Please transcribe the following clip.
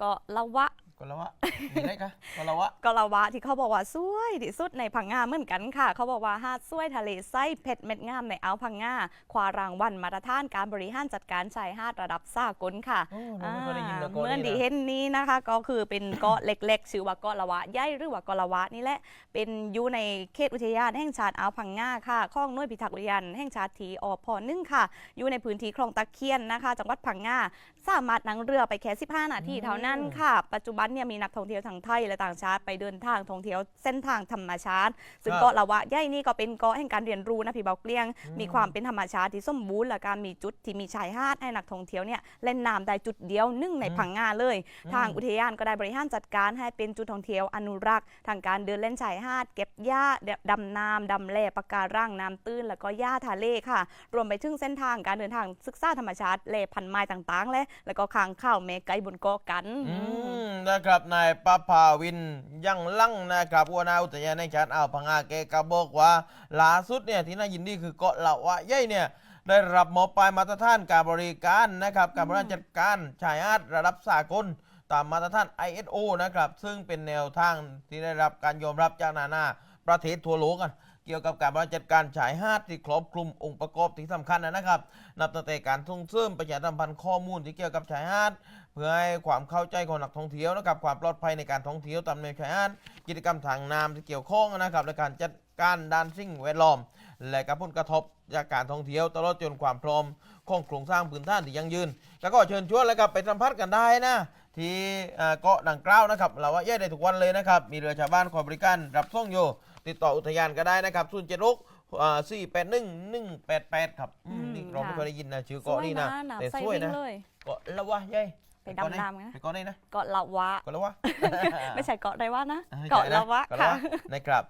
ก็เละวะ ก็แล้ววะมีอะไรคะก็แล้ววะเกาะละวะที่เขาบอกว่าสวยที่สุดในพังงาเหมือนกันค่ะ เขาบอกว่าหาดสวยทะเลไส้เผ็ดเม็ดงามในอ่าวพังงาคว้ารางวัลมาตรฐานการบริหารจัดการชายหาดระดับสากลค่ะโอ้เราไม่เคยได้ยินมาก่อนเมื่อนี่ดีนะเห็นนี้นะคะ ก็คือเป็นเกาะเล็กๆ ชื่อว่าเกาะละวะใหญ่หรือว่าเกาะละวะนี่แหละเป็นอยู่ในเขตอุทยานแห่งชาติอ่าวพังงาค่ะข้องหน่วยพิทักษ์อุทยานแห่งชาติทีอพหนึ่งค่ะ อยู่ในพื้นที่คลองตะเคียนนะคะ จังหวัดพังงาสามารถนั่งเรือไปแค่ 15 นาทีเท่านั้นค่ะ ปัจจุบันเนี่ยมีนักท่องเที่ยวทั้งไทยและต่างชาติไปเดินทางท่องเที่ยวเส้นทางธรรมชาติ ซึ่งครับเกาะละวะใหญ่นี่ก็เป็นเกาะแห่งการเรียนรู้นะพี่เบาเกลียง มีความเป็นธรรมชาติที่สมบูรณ์และการมีจุดที่มีชายหาดให้นักท่องเที่ยวเนี่ยเล่นน้ำได้จุดเดียวหนึ่งในพังงาเลย ทางอุทยานก็ได้บริหารจัดการให้เป็นจุดท่องเที่ยวอนุรักษ์ ทางการเดินเล่นชายหาด เก็บหญ้าดำน้ำดำแล่ปะการังน้ำตื้น แล้วก็หญ้าทะเลค่ะ รวมไปถึงเส้นทางการเดินทางศึกษาธรรมชาติแล่พันไม้ต่างๆ และแล้วก็ค้างข้าวแม่ไก่บนเกาะกันอืมนะครับนายปภาวินยังลั่งนะครับหัวหน้าอุทยานแห่งชาติอ่าวพังงาแกก็บอกว่าล่าสุดเนี่ยที่น่ายินดีคือเกาะละวะใหญ่เนี่ยได้รับมอบปลายมาตรฐานการบริการนะครับการบริหารจัดการชายหาดระดับสากลตามมาตรฐาน ISO นะครับ ซึ่งเป็นแนวทางที่ได้รับการยอมรับจากนานาประเทศทั่วโลกอะ เกี่ยวกับการบริหารจัดการชายหาดที่ครอบคลุมองค์ประกอบที่สำคัญนะครับ นับตั้งแต่การส่งเสริมประชาสัมพันธ์ข้อมูลที่เกี่ยวกับชายหาดเพื่อให้ความเข้าใจของนักท่องเที่ยวนะครับ ความปลอดภัยในการท่องเที่ยวตามแนวชายหาดกิจกรรมทางน้ำที่เกี่ยวข้องนะครับ และการจัดการด้านสิ่งแวดล้อม และกับผลกระทบจากการท่องเที่ยวตลอดจนความพร้อมของโครงสร้างพื้นฐานที่ยั่งยืน แล้วก็เชิญชวนเลยครับไปสัมผัสกันได้นะ ที่อ่าเกาะดังกล่าวนะครับเราว่าแย่ได้ทุกวันเลยนะครับ มีเรือชาวบ้านคอยบริการรับส่งอยู่ ติดต่ออุทยานก็ได้นะครับ0 7 6อ่า4 8 1 1 8 8ครับอืมอืมนี่เราไม่ค่ะเคยได้ยินนะชื่อสวเกาะยนี่นะนะน้ำแต่ใสสวยวิ่งนะเลย เกาะละวะยัยไปดำน้ำกันนะไปเกาะไหนนะเกาะละวะเกาะละวะ ไม่ใช่เกาะไรวะนะอ่เกาะละวะเกาะละค่ะวะนะครับ